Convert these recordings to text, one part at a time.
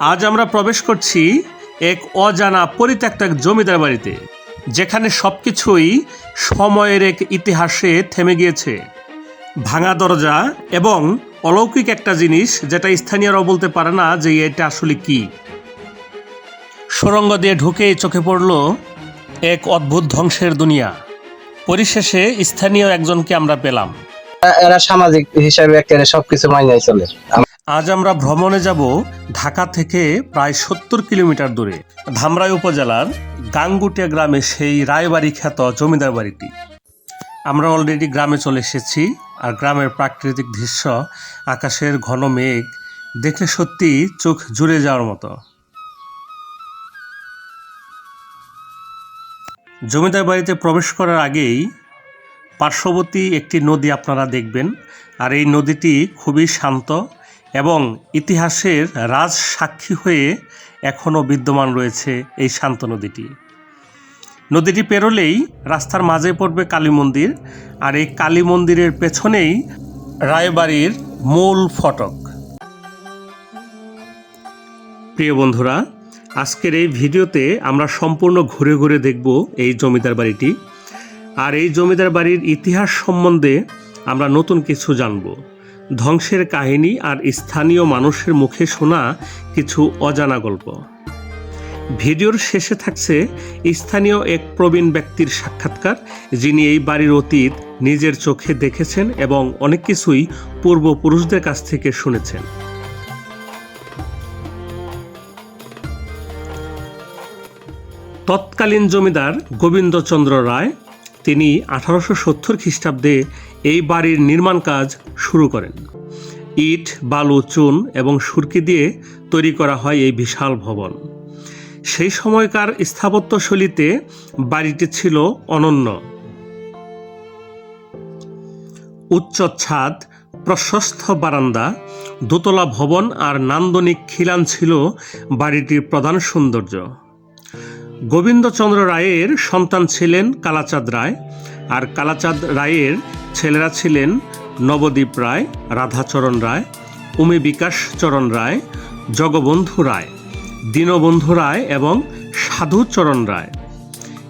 আজ আমরা প্রবেশ করছি এক অজানা পরিত্যক্ত এক জমিদার বাড়িতে, যেখানে সবকিছুই সময়ের এক ইতিহাসে থেমে গিয়েছে। ভাঙা দরজা এবং অলৌকিক একটা জিনিস যেটা স্থানীয়রাও বলতে পারে না যে এটা আসলে কি। সুরঙ্গ দিয়ে ঢুকে চোখে পড়ল এক অদ্ভুত ধ্বংসের দুনিয়া। পরিশেষে স্থানীয় একজনকে আমরা পেলাম। এরা সামাজিক হিসাবে একেবারে সবকিছু মাইনাই চলে। আজ আমরা ভ্রমণে যাব ঢাকা থেকে প্রায় সত্তর কিলোমিটার দূরে। ধামরাই উপজেলার গাঙ্গুটিয়া গ্রামে সেই রায়বাড়ি খ্যাত জমিদার বাড়িটি। আমরা অলরেডি গ্রামে চলে এসেছি আর গ্রামের প্রাকৃতিক দৃশ্য, আকাশের ঘন মেঘ দেখলে সত্যি চোখ জুড়ে যাওয়ার মতো। জমিদার বাড়িতে প্রবেশ করার আগেই পার্শ্ববর্তী একটি নদী আপনারা দেখবেন। আর এই নদীটি খুবই শান্ত এবং ইতিহাসের রাজ সাক্ষী হয়ে এখনও বিদ্যমান রয়েছে এই শান্ত নদীটি। নদীটি পেরোলেই রাস্তার মাঝে পড়বে কালী মন্দির আর এই কালী মন্দিরের পেছনেই রায়বাড়ির মূল ফটক। প্রিয় বন্ধুরা, আজকের এই ভিডিওতে আমরা সম্পূর্ণ ঘুরে ঘুরে দেখব এই জমিদার বাড়িটি। আর এই জমিদার বাড়ির ইতিহাস সম্বন্ধে আমরা নতুন কিছু জানব। ধ্বংসের কাহিনী আর স্থানীয় মানুষের মুখে শোনা কিছু অজানা গল্প। ভিডিওর শেষে থাকছে স্থানীয় এক প্রবীণ ব্যক্তির সাক্ষাৎকার, যিনি এই বাড়ির অতীত নিজের চোখে দেখেছেন এবং অনেক কিছুই পূর্বপুরুষদের কাছ থেকে শুনেছেন। তৎকালীন জমিদার গোবিন্দচন্দ্র রায়, তিনি আঠারোশো সত্তর খ্রিস্টাব্দে এই বাড়ির নির্মাণ কাজ শুরু করেন। ইট, বালু, চুন এবং সুরকি দিয়ে তৈরি করা হয় এই বিশাল ভবন। সেই সময়কার স্থাপত্যশৈলীতে বাড়িটি ছিল অনন্য। উচ্চ ছাদ, প্রশস্ত বারান্দা, দোতলা ভবন আর নান্দনিক খিলান ছিল বাড়িটির প্রধান সৌন্দর্য। গোবিন্দচন্দ্র রায়ের সন্তান ছিলেন কালাচাঁদ রায় আর কালাচাঁদ রায়ের ছেলেরা ছিলেন নবদ্বীপ রায়, রাধাচরণ রায়, উমি বিকাশ চরণ রায়, জগবন্ধু রায়, দীনবন্ধু রায় এবং সাধুচরণ রায়।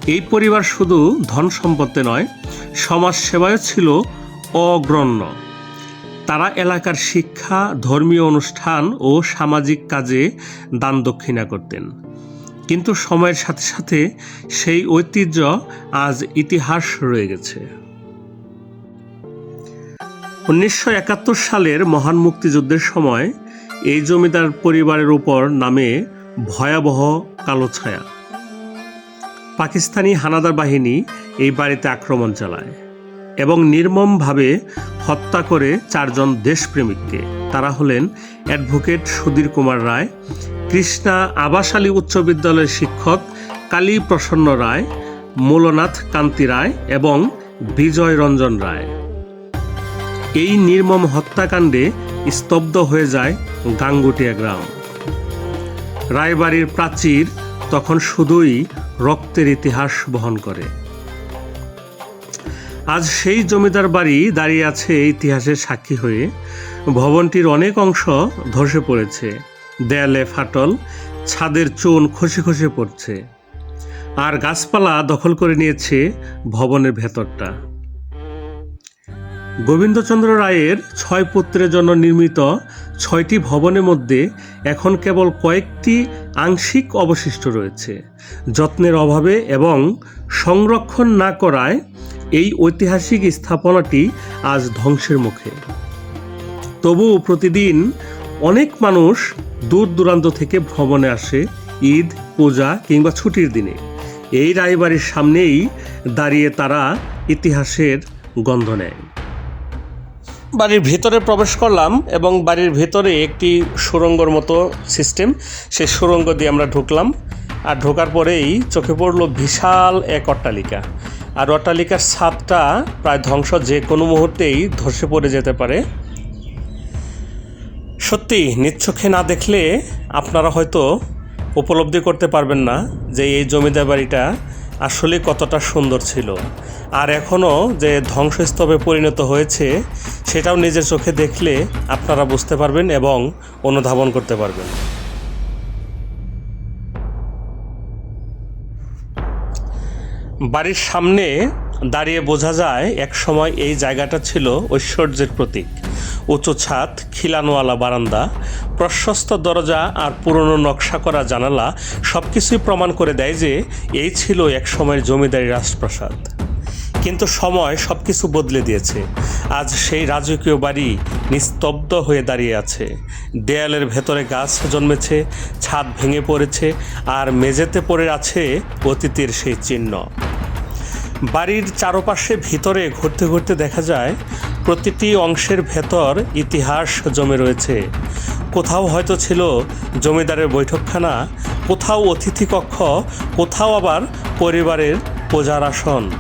এই পরিবার শুধু ধন সম্পত্তি নয় সমাজ সেবায় ছিল অগ্রণ্য। তারা এলাকার শিক্ষা, ধর্মীয় অনুষ্ঠান ও সামাজিক কাজে দান দক্ষিণা করতেন। কিন্তু সময়ের সাথে সাথে সেই ঐতিহ্য আজ ইতিহাস রয়ে গেছে। উনিশশো একাত্তর সালের মহান মুক্তিযুদ্ধের সময় এই জমিদার পরিবারের উপর নামে ভয়াবহ কালো ছায়া। পাকিস্তানি হানাদার বাহিনী এই বাড়িতে আক্রমণ চালায় এবং নির্মমভাবে হত্যা করে চারজন দেশপ্রেমিককে। তারা হলেন অ্যাডভোকেট সুধীর কুমার রায়, কৃষ্ণা আবাসালী উচ্চ বিদ্যালয়ের শিক্ষক কালী প্রসন্ন রায়, মূলনাথ কান্তি রায় এবং বিজয় রঞ্জন রায়। এই নির্মম হত্যাকাণ্ডে স্তব্ধ হয়ে যায় গাঙ্গুটিয়া গ্রাম। রায়বাড়ির প্রাচীর তখন শুধুই রক্তের ইতিহাস বহন করে। আজ সেই জমিদার বাড়ি দাঁড়িয়ে আছে ইতিহাসের সাক্ষী হয়ে। ভবনটির অনেক অংশ ধসে পড়েছে। দেয়ালে ফাটল, ছাদের চুন খসে খসে পড়ছে। আর গাছপালা দখল করে নিয়েছে ভবনের ভেতরটা। গোবিন্দচন্দ্র রায়ের ছয় পুত্রের জন্য নির্মিত ছয়টি ভবনের মধ্যে এখন কেবল কয়েকটি আংশিক অবশিষ্ট রয়েছে। যত্নের অভাবে এবং সংরক্ষণ না করায় এই ঐতিহাসিক স্থাপনাটি আজ ধ্বংসের মুখে। তবুও প্রতিদিন অনেক মানুষ দূর দূরান্ত থেকে ভ্রমণে আসে, ঈদ, পূজা কিংবা ছুটির দিনে। এই রায়বাড়ির সামনেই দাঁড়িয়ে তারা ইতিহাসের গন্ধ নেয়। বাড়ির ভেতরে প্রবেশ করলাম এবং বাড়ির ভেতরে একটি সুরঙ্গর মতো সিস্টেম সেই সুরঙ্গ দিয়ে আমরা ঢুকলাম। আর ঢোকার পরেই চোখে পড়ল বিশাল এক অট্টালিকা। আর অট্টালিকার ছাদটা প্রায় ধ্বংস, যে কোনো মুহূর্তেই ধসে পড়ে যেতে পারে। সত্যি, নিচ্ছকে না দেখলে আপনারা হয়তো উপলব্ধি করতে পারবেন না যে এই জমিদার বাড়িটা আসলে কতটা সুন্দর ছিল। আর এখনও যে ধ্বংসস্তবে পরিণত হয়েছে, সেটাও নিজের চোখে দেখলে আপনারা বুঝতে পারবেন এবং অনুধাবন করতে পারবেন। বাড়ির সামনে দাঁড়িয়ে বোঝা যায়, একসময় এই জায়গাটা ছিল ঐশ্বর্যের প্রতীক। উঁচু ছাদ খিলানোয়ালা বারান্দা, প্রশস্ত দরজা আর পুরনো নকশা করা জানালা সব কিছুই প্রমাণ করে দেয় যে এই ছিল এক সময়ের জমিদারি রাজপ্রাসাদ। কিন্তু সময় সব কিছু বদলে দিয়েছে। আজ সেই রাজকীয় বাড়ি নিস্তব্ধ হয়ে দাঁড়িয়ে আছে। দেয়ালের ভেতরে গাছ জন্মেছে, ছাদ ভেঙে পড়েছে আর মেঝেতে পড়ে আছে অতীতের সেই চিহ্ন। বাড়ির চারপাশে ভিতরে ঘুরতে ঘুরতে দেখা যায় প্রতিটি অংশের ভেতর ইতিহাস জমে রয়েছে। কোথাও হয়তো ছিল জমিদারের বৈঠকখানা, কোথাও অতিথি কক্ষ, কোথাও আবার পরিবারের পূজার আসন।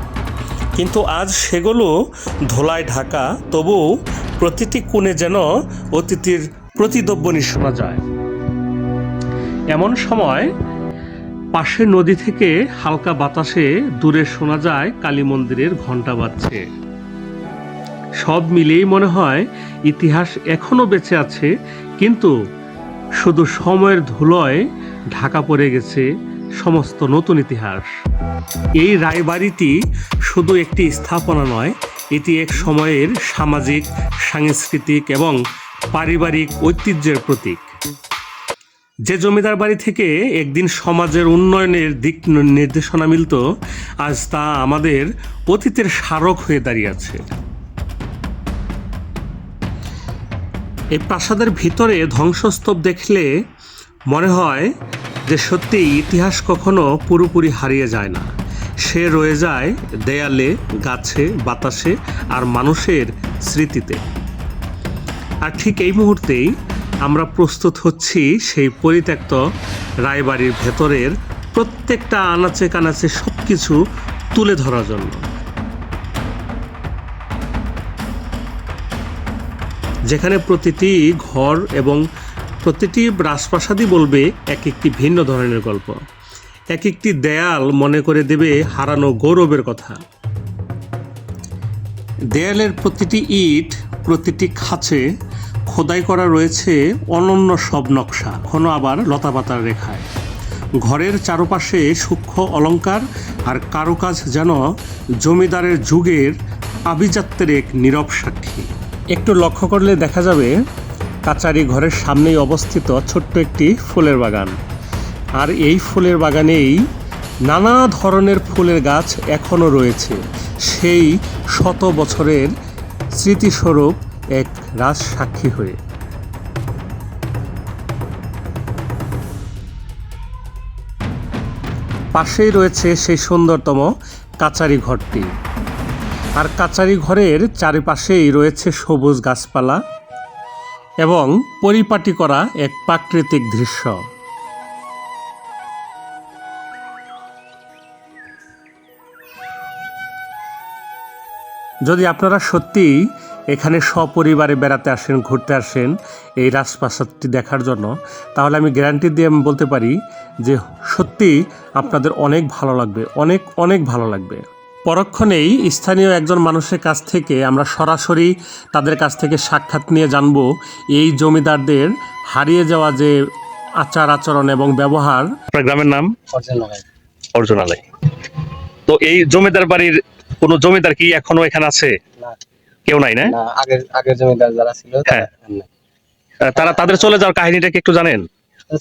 কিন্তু আজ সেগুলো ধোলায় ঢাকা তবু প্রতিটি কোণে যেন অতিথির প্রতিদ্বব্যনি শোনা যায়। এমন সময় পাশের নদী থেকে হালকা বাতাসে দূরে শোনা যায় কালী মন্দিরের ঘণ্টা বাজছে। সব মিলিয়েই মনে হয় ইতিহাস এখনও বেঁচে আছে, কিন্তু শুধু সময়ের ধুলোয় ঢাকা পড়ে গেছে সমস্ত নতুন ইতিহাস। এই রায়বাড়িটি শুধু একটি স্থাপনা নয়, এটি এক সময়ের সামাজিক, সাংস্কৃতিক এবং পারিবারিক ঐতিহ্যের প্রতীক। যে জমিদার বাড়ি থেকে একদিন সমাজের উন্নয়নের দিক নির্দেশনা মিলত, আজ তা আমাদের অতীতের স্মারক হয়ে দাঁড়িয়ে আছে। এই প্রাসাদের ভিতরে ধ্বংসস্তূপ দেখলে মনে হয় যে সত্যি ইতিহাস কখনো পুরোপুরি হারিয়ে যায় না। সে রয়ে যায় দেয়ালে, গাছে, বাতাসে আর মানুষের স্মৃতিতে। আর ঠিক এই মুহূর্তেই আমরা প্রস্তুত হচ্ছি সেই পরিত্যক্ত রায়বাড়ির ভেতরের প্রত্যেকটা আনাচে কানাচে সব কিছু তুলে ধরার জন্য। যেখানে প্রতিটি ঘর এবং প্রতিটি রাজপ্রাসাদই বলবে এক একটি ভিন্ন ধরনের গল্প। এক একটি দেয়াল মনে করে দেবে হারানো গৌরবের কথা। দেয়ালের প্রতিটি ইট, প্রতিটি খাঁচে খোদাই করা রয়েছে অনন্য সব নকশা কোনো আবার লতাপাতার রেখায়। ঘরের চারপাশে সূক্ষ্ম অলঙ্কার আর কারুকাজ যেন জমিদারের যুগের আভিজাত্যের এক নীরব সাক্ষী। একটু লক্ষ্য করলে দেখা যাবে কাচারি ঘরের সামনেই অবস্থিত ছোট্ট একটি ফুলের বাগান। আর এই ফুলের বাগানেই নানা ধরনের ফুলের গাছ এখনও রয়েছে। সেই শত বছরের স্মৃতিস্বরূপ এক রাজ সাক্ষী হয়ে। পাশেই রয়েছে সেই সুন্দরতম কাচারি ঘরটি। আর কাচারি ঘরের চারিপাশেই রয়েছে সবুজ গাছপালা এবং পরিপাটি করা এক প্রাকৃতিক দৃশ্য। যদি আপনারা সত্যিই এখানে সপরিবারে বেড়াতে আসেন, ঘুরতে আসেন এই রাজপ্রাসাদটি দেখার জন্য, তাহলে আমি গ্যারান্টি দিয়ে আমি বলতে পারি যে সত্যি আপনাদের অনেক ভালো লাগবে, অনেক অনেক ভালো লাগবে। পরক্ষণেই স্থানীয় একজন মানুষের কাছ থেকে আমরা সরাসরি তাদের কাছ থেকে সাক্ষাৎ নিয়ে জানব এই জমিদারদের হারিয়ে যাওয়া যে আচার আচরণ এবং ব্যবহার। গ্রামের নাম? অরিজিনাল অর্জুনালয়। তো এই জমিদার বাড়ির কোনো জমিদার কি এখনও এখানে আছে? না। কেউ নাই না? আগের আগের জমিদার যারা ছিল তারা হ্যাঁ। তারা তাদের চলে যাওয়ার কাহিনীটা কি একটু জানেন?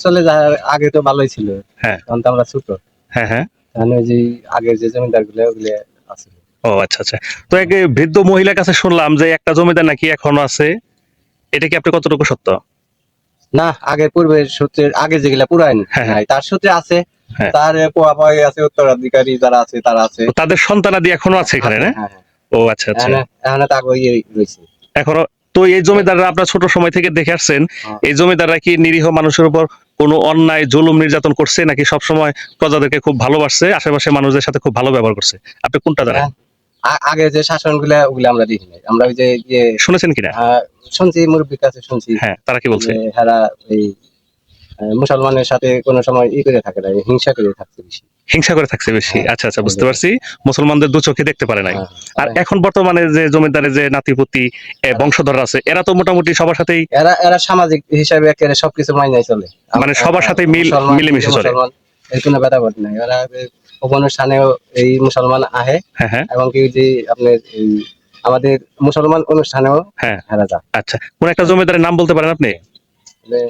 চলে যা আগে তো ভালোই ছিল। হ্যাঁ। তখন তো আমরা ছোট। হ্যাঁ হ্যাঁ। ওই যে আগের যে জমিদারগুলো ওগুলো আছে। ও আচ্ছা আচ্ছা। তো এক বৃদ্ধ মহিলার কাছে শুনলাম যে একটা জমিদার নাকি এখনও আছে। এটা কি আপনি কতটুকু সত্য? না আগে পূর্বের সূত্রে আগে যেগুলা পুরান হ্যাঁ, নাই তার সূত্রে আছে। হ্যাঁ। তার পোয়া পায়ে আছে উত্তরাধিকারী যারা আছে তারা আছে। তাদের সন্তানাদি এখনও আছে এখানে না? হ্যাঁ, হ্যাঁ। ও আচ্ছা আচ্ছা। এখানে এখানে তো রয়েছে। এখনও তো এই জমিদাররা আপনার ছোট সময় থেকে দেখে আসছেন হ্যাঁ। এই জমিদাররা কি নিরীহ মানুষের উপর কোনো অন্যায় জুলুম নির্যাতন করছে নাকি সব সময় প্রজাদেরকে খুব ভালোবাসছে আশেপাশে মানুষদের সাথে খুব ভালো ব্যবহার করছে? আপনি কোনটা জানেন? হ্যাঁ। আগে যে শাসনগুলা ওগুলো আমরা দেখি নাই। আমরা ওই যে শুনেছেন কিনা? শুনছি মুরব্বীর কাছে শুনছি। হ্যাঁ তারা কি বলছে? হ্যাঁ এই মুসলমানের সাথে কোনো সময় ই করে থাকে না হিংসা করে থাকছে বেশি। হিংসা করে থাকছে বেশি। হ্যাঁ। আচ্ছা আচ্ছা বুঝতে পারছি। মুসলমানদের দু চোখে দেখতে পারে নাই। হ্যাঁ। আর এখন বর্তমানে যে জমিদারের যে নাতিপুতি বংশধর আছে এরা তো মোটামুটি সবার সাথেই এরা এরা সামাজিক হিসাবে একেবারে সবকিছু মাইনাই চলে। মানে সবার সাথে মিল- মিলেমিশে চলে। এর কোনো ভেদাভেদ নাই। এরা অনুষ্ঠানেও এই মুসলমান আহে। হ্যাঁ হ্যাঁ। এবং কি যে আপনার এই আমাদের মুসলমান অনুষ্ঠানেও হ্যাঁ। আচ্ছা কোন একটা জমিদারের নাম বলতে পারেন আপনি? মানে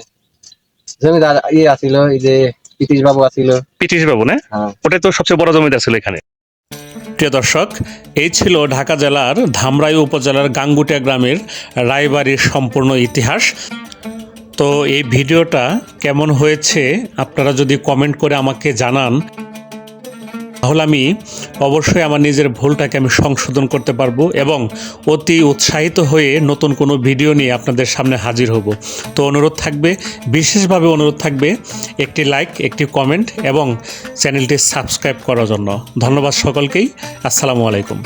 জমিদার ইয়ে আছিল এই যে পিতিশ বাবু আছিল। পিতিশ বাবু না? হ্যাঁ। ওটাই তো সবচেয়ে বড় জমিদার ছিল এখানে। প্রিয় দর্শক এই ছিল ঢাকা জেলার ধামরাই উপজেলার গাঙ্গুটিয়া গ্রামের রায়বাড়ির সম্পূর্ণ ইতিহাস। তো এই ভিডিওটা কেমন হয়েছে আপনারা যদি কমেন্ট করে আমাকে জানান তাহলে আমি অবশ্যই আমার নিজের ভুলটাকে আমি সংশোধন করতে পারব এবং অতি উৎসাহিত হয়ে নতুন কোনো ভিডিও নিয়ে আপনাদের সামনে হাজির হব। তো অনুরোধ থাকবে, বিশেষভাবে অনুরোধ থাকবে একটি লাইক, একটি কমেন্ট এবং চ্যানেলটি সাবস্ক্রাইব করার জন্য। ধন্যবাদ সকলকেই। আসসালামু আলাইকুম।